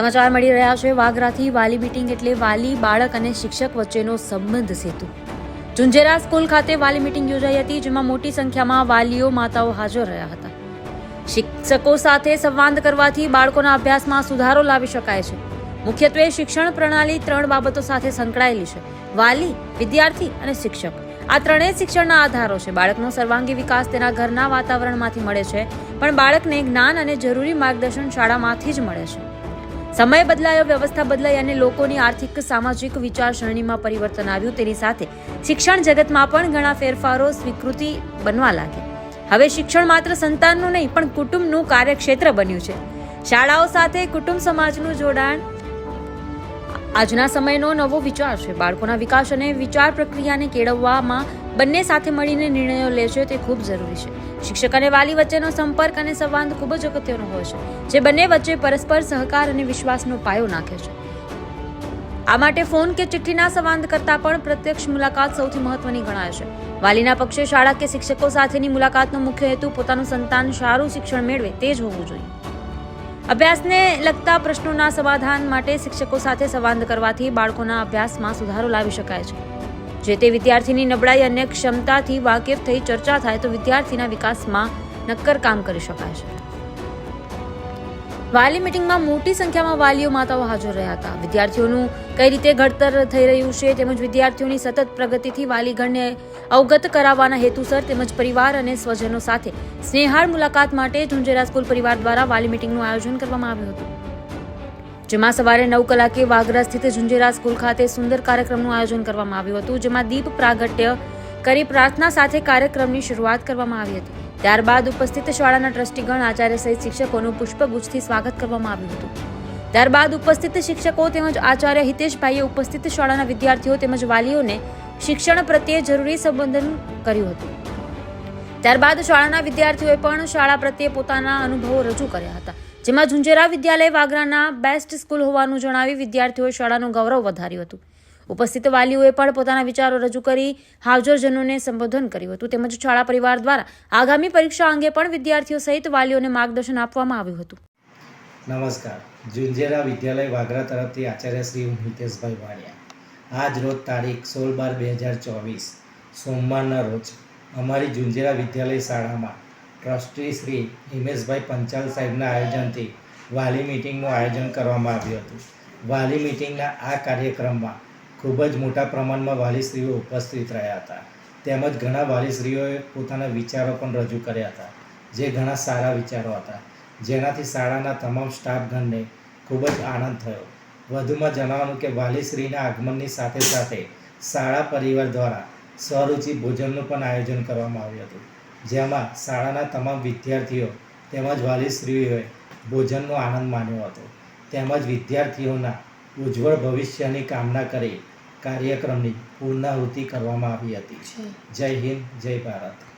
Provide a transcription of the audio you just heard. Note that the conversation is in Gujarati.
સમાચાર મળી રહ્યા છે. વાગરાથી વાલી મીટિંગ એટલે વાલી બાળક અને શિક્ષક વચ્ચેનો સંબંધ સેતુ. ઝુંઝેરા સ્કૂલ ખાતે વાલી મીટિંગ યોજાઈ હતી, જેમાં મોટી સંખ્યામાં વાલીઓ, માતાઓ હાજર રહ્યા હતા. શિક્ષકો સાથે સંવાદ કરવાથી બાળકોના અભ્યાસમાં સુધારો લાવી શકાય છે. મુખ્યત્વે શિક્ષણ પ્રણાલી ત્રણ બાબતો સાથે સંકળાયેલી છે. વાલી, વિદ્યાર્થી અને શિક્ષક. આ ત્રણેય શિક્ષણના આધારો છે. બાળકનો સર્વાંગી વિકાસ તેના ઘરના વાતાવરણમાંથી મળે છે, પણ બાળકને જ્ઞાન અને જરૂરી માર્ગદર્શન શાળામાંથી જ મળે છે. સમય બદલાયો, વ્યવસ્થા બદલાઈ અને લોકોની આર્થિક સામાજિક વિચારસરણીમાં પરિવર્તન આવ્યું. તેની સાથે શિક્ષણ જગતમાં પણ ઘણા ફેરફારો સ્વીકૃતિ બનવા લાગી. હવે શિક્ષણ માત્ર સંતાનનું નહીં, પણ કુટુંબનું કાર્યક્ષેત્ર બન્યું છે. શાળાઓ સાથે કુટુંબ સમાજનું જોડાણ આજના સમયનો નવો વિચાર છે. બાળકોના વિકાસ અને વિચાર પ્રક્રિયાને કેળવવામાં બંને સાથે મળીને નિર્ણયો લે તે ખૂબ જરૂરી છે. શિક્ષક અને વાલી વચ્ચેનો સંપર્ક અને સંવાદ ખૂબ જ અગત્યનો હોય છે, જે બંને વચ્ચે પરસ્પર સહકાર અને વિશ્વાસનો પાયો નાખે છે. આ માટે ફોન કે ચિઠ્ઠીના સંવાદ કરતાં પણ પ્રત્યક્ષ મુલાકાત સૌથી મહત્વની ગણાય છે. વાલીના પક્ષે શાળા કે શિક્ષકો સાથેની મુલાકાતનો મુખ્ય હેતુ પોતાનું સંતાન સારું શિક્ષણ મેળવે તે જ હોવું જોઈએ. અભ્યાસને લગતા પ્રશ્નોના સમાધાન માટે શિક્ષકો સાથે સંવાદ કરવાથી બાળકોના અભ્યાસમાં સુધારો લાવી શકાય છે. જે તે વિદ્યાર્થીની નબળાઈ અને ક્ષમતાથી વાકેફ થઈ ચર્ચા થાય તો વિદ્યાર્થીના વિકાસમાં નક્કર કામ કરી શકાય છે. વાલી મિટિંગમાં મોટી સંખ્યામાં વાલીઓ માતાઓ હાજર રહ્યા હતા. વિદ્યાર્થીઓનું કઈ રીતે ઘડતર થઈ રહ્યું છે તેમજ વિદ્યાર્થીઓની સતત પ્રગતિથી વાલીગણને અવગત કરાવવાના હેતુસર તેમજ પરિવાર અને સ્વજનો સાથે સ્નેહાળ મુલાકાત માટે ઝુંઝેરા સ્કૂલ પરિવાર દ્વારા વાલી મિટિંગનું આયોજન કરવામાં આવ્યું હતું. જેમાં સવારે નવ કલાકે વાગરા સ્થિત ઝુંઝેરા સ્કૂલ ખાતે સુંદર કાર્યક્રમનું આયોજન કરવામાં આવ્યું હતું, જેમાં દીપ પ્રાગટ્ય કરી પ્રાર્થના સાથે કાર્યક્રમની શરૂઆત કરવામાં આવી હતી. ત્યારબાદ ઉપસ્થિત શાળાના ટ્રસ્ટીગણ આચાર્ય સહિત શિક્ષકોનું પુષ્પગુચ્છથી સ્વાગત કરવામાં આવ્યું હતું. ત્યારબાદ ઉપસ્થિત શિક્ષકો તેમજ આચાર્ય હિતેશભાઈએ ઉપસ્થિત શાળાના વિદ્યાર્થીઓ તેમજ વાલીઓને શિક્ષણ પ્રત્યે જરૂરી સંબોધન કર્યું હતું. ત્યારબાદ શાળાના વિદ્યાર્થીઓએ પણ શાળા પ્રત્યે પોતાના અનુભવો રજૂ કર્યા હતા. જેમાં ઝુંઝેરા વિદ્યાલય વાગરાના બેસ્ટ સ્કૂલ હોવાનું જણાવી વિદ્યાર્થીઓએ શાળાનું ગૌરવ વધાર્યું હતું. ઉપસ્થિત વાલીઓએ પણ પોતાના વિચારો રજૂ કરી હાજરજનોને સંબોધન કર્યું હતું. તેમજ શાળા પરિવાર દ્વારા આગામી પરીક્ષા અંગે પણ વિદ્યાર્થીઓ સહિત વાલીઓને માર્ગદર્શન આપવામાં આવ્યું હતું. નમસ્કાર. ઝુંઝેરા વિદ્યાલય વાગરા તરફથી આચાર્ય શ્રી હિતેશભાઈ વાડિયા આજ રોજ તારીખ સોળ બાર બે હજાર ચોવીસ, સોમવારના રોજ અમારી ઝુંઝેરા વિદ્યાલય શાળામાં ટ્રસ્ટી શ્રી હિમેશભાઈ પંચાલ સાહેબના આયોજનથી વાલી મિટિંગનું આયોજન કરવામાં આવ્યું હતું. વાલી મિટિંગના આ કાર્યક્રમમાં ખૂબ જ મોટા પ્રમાણમાં વાલીશ્રીઓ ઉપસ્થિત રહ્યા હતા. તેમજ ઘણા વાલીશ્રીઓએ પોતાના વિચારો પણ રજૂ કર્યા હતા, જે ઘણા સારા વિચારો હતા. જેનાથી શાળાના તમામ સ્ટાફગણને ખૂબ જ આનંદ થયો. વધુમાં જણાવવાનું કે વાલીશ્રીના આગમનની સાથે સાથે શાળા પરિવાર દ્વારા સ્વરૂચિ ભોજનનું પણ આયોજન કરવામાં આવ્યું હતું. જેમાં શાળાના તમામ વિદ્યાર્થીઓ તેમજ વાલીશ્રીઓએ ભોજનનો આનંદ માણ્યો હતો. તેમજ વિદ્યાર્થીઓના ઉજ્જવળ ભવિષ્યની કામના કરી કાર્યક્રમની પુનરાવૃત્તિ કરવામાં આવી હતી. જય હિન્દ જય ભારત.